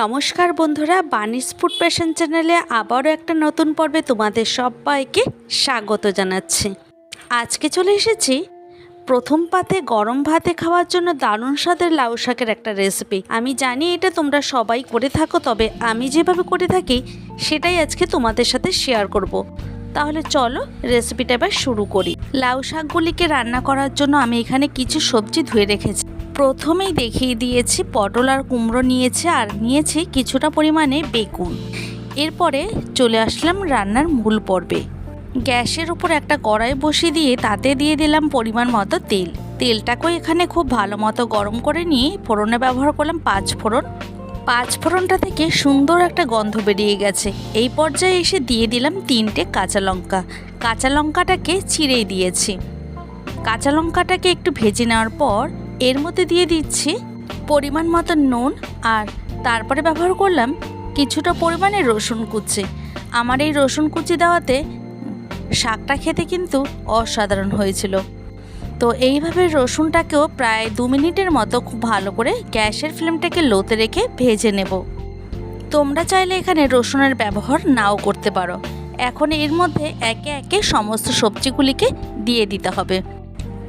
নমস্কার বন্ধুরা বানিস food passion চ্যানেলে আবারও একটা নতুন পর্বে তোমাদের সবাইকে স্বাগত জানাচ্ছি। আজকে চলে এসেছি প্রথম পাতে গরম ভাতে খাওয়ার জন্য দারুণ স্বাদের লাউ শাকের একটা রেসিপি আমি জানি এটা তোমরা সবাই করে থাকো, তবে আমি যেভাবে করে থাকি সেটাই আজকে তোমাদের সাথে শেয়ার করব। তাহলে চলো রেসিপিটা এবার শুরু করি। লাউ শাকগুলিকে রান্না করার জন্য আমি এখানে কিছু সবজি ধুয়ে রেখেছি। প্রথমেই দেখিয়ে দিয়েছি পটল আর কুমড়ো নিয়েছে আর নিয়েছি কিছুটা পরিমাণে বেগুন। এরপরে চলে আসলাম রান্নার মূল পর্বে। গ্যাসের উপর একটা কড়াই বসিয়ে দিয়ে তাতে দিয়ে দিলাম পরিমাণ মতো তেল। তেলটাকেও এখানে খুব ভালো মতো গরম করে নিয়ে ফোড়নে ব্যবহার করলাম পাঁচ ফোড়ন। পাঁচ ফোড়নটা থেকে সুন্দর একটা গন্ধ বেরিয়ে গেছে। এই পর্যায়ে এসে দিয়ে দিলাম তিনটে কাঁচা লঙ্কা। কাঁচা লঙ্কাটাকে চিড়েই দিয়েছি। কাঁচা লঙ্কাটাকে একটু ভেজে নেওয়ার পর এর মধ্যে দিয়ে দিচ্ছি পরিমাণ মতো নুন আর তারপরে ব্যবহার করলাম কিছুটা পরিমাণে রসুন কুচি। আমার এই রসুন কুচি দেওয়াতে শাকটা খেতে কিন্তু অসাধারণ হয়েছিল। তো এইভাবে রসুনটাকেও প্রায় দু মিনিটের মতো খুব ভালো করে গ্যাসের ফ্লেমটাকে লোতে রেখে ভেজে নেব। তোমরা চাইলে এখানে রসুনের ব্যবহার নাও করতে পারো। এখন এর মধ্যে একে একে সমস্ত সবজিগুলিকে দিয়ে দিতে হবে।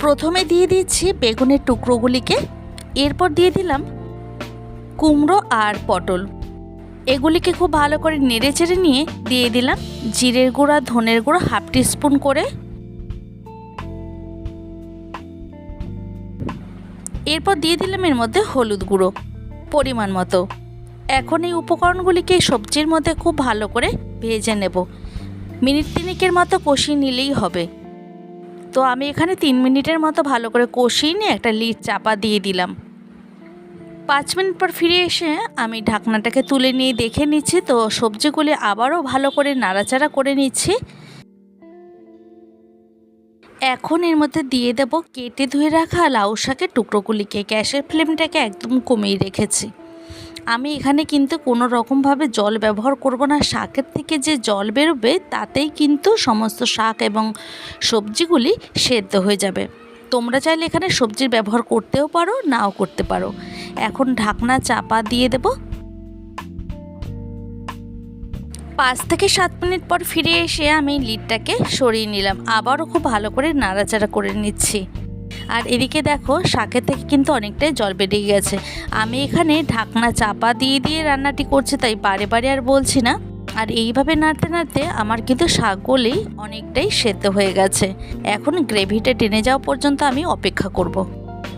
প্রথমে দিয়ে দিচ্ছি বেগুনের টুকরোগুলিকে। এরপর দিয়ে দিলাম কুমড়ো আর পটল। এগুলিকে খুব ভালো করে নেড়ে চেড়ে নিয়ে দিয়ে দিলাম জিরের গুঁড়া, ধনের গুঁড়া হাফ টিস্পুন করে। এরপর দিয়ে দিলাম এর মধ্যে হলুদ গুঁড়ো পরিমাণ মতো। এখন এই উপকরণগুলিকে সবজির মধ্যে খুব ভালো করে ভেজে নেব। মিনিট তিনেকের মতো কষিয়ে নিলেই হবে। তো আমি এখানে তিন মিনিটের মতো ভালো করে কষিয়ে নিয়ে একটা লিড চাপা দিয়ে দিলাম। পাঁচ মিনিট পর ফিরে এসে আমি ঢাকনাটাকে তুলে নিয়ে দেখে নিচ্ছি, তো সবজিগুলি আবারও ভালো করে নাড়াচাড়া করে নিচ্ছি। এখন এর মধ্যে দিয়ে দেব কেটে ধুয়ে রাখা লাউ শাকের টুকরোগুলিকে, গ্যাসের ফ্লেমটাকে একদম কমিয়ে রেখেছি। আমি এখানে কিন্তু কোনো রকমভাবে জল ব্যবহার করব না। শাকের থেকে যে জল বেরোবে, তাতেই কিন্তু সমস্ত শাক এবং সবজিগুলি সেদ্ধ হয়ে যাবে। তোমরা চাইলে এখানে সবজির ব্যবহার করতেও পারো, নাও করতে পারো। এখন ঢাকনা চাপা দিয়ে দেব। পাঁচ থেকে সাত মিনিট পর ফিরে এসে আমি লিডটাকে সরিয়ে নিলাম। আবারও খুব ভালো করে নাড়াচাড়া করে নিচ্ছি। আর এদিকে দেখো, শাকের থেকে কিন্তু অনেকটাই জল বেরিয়ে গেছে। আমি এখানে ঢাকনা চাপা দিয়ে দিয়ে রান্নাটি করছি, তাই বারে বারে আর বলছি না। আর এইভাবে নাড়তে নাড়তে আমার কিন্তু শাকগুলি অনেকটাই সেদ্ধ হয়ে গেছে। এখন গ্রেভিটা টেনে যাওয়া পর্যন্ত আমি অপেক্ষা করব।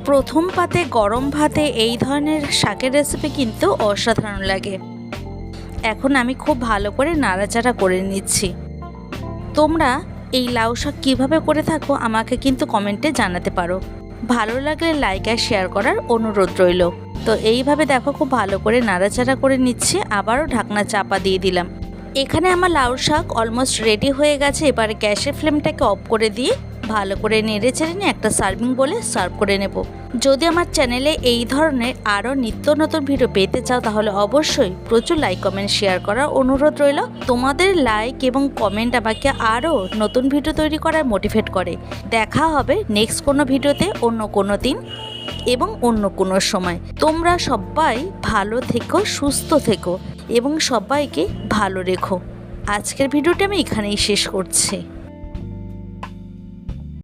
প্রথম পাতে গরম ভাতে এই ধরনের শাকের রেসিপি কিন্তু অসাধারণ লাগে। এখন আমি খুব ভালো করে নাড়াচাড়া করে নিচ্ছি। তোমরা এই লাউ শাক কীভাবে করে থাকো আমাকে কিন্তু কমেন্টে জানাতে পারো। ভালো লাগলে লাইক আর শেয়ার করার অনুরোধ রইল। তো এইভাবে দেখো খুব ভালো করে নাড়াচাড়া করে নিচ্ছি, আবারও ঢাকনা চাপা দিয়ে দিলাম। এখানে আমার লাউ শাক অলমোস্ট রেডি হয়ে গেছে, এবার গ্যাসের ফ্লেমটাকে অফ করে দিয়ে ভালো করে নেড়ে চেড়ে নিয়ে একটা সার্ভিং বলে সার্ভ করে নেব। যদি আমার চ্যানেলে এই ধরনের আরও নিত্য নতুন ভিডিও পেতে চাও, তাহলে অবশ্যই প্রচুর লাইক কমেন্ট শেয়ার করার অনুরোধ রইল। তোমাদের লাইক এবং কমেন্ট আমাকে আরও নতুন ভিডিও তৈরি করার মোটিভেট করে। দেখা হবে নেক্সট কোনো ভিডিওতে অন্য কোনো দিন এবং অন্য কোনো সময়। তোমরা সবাই ভালো থেকো, সুস্থ থেকো এবং সবাইকে ভালো রেখো। আজকের ভিডিওটি আমি এখানেই শেষ করছি।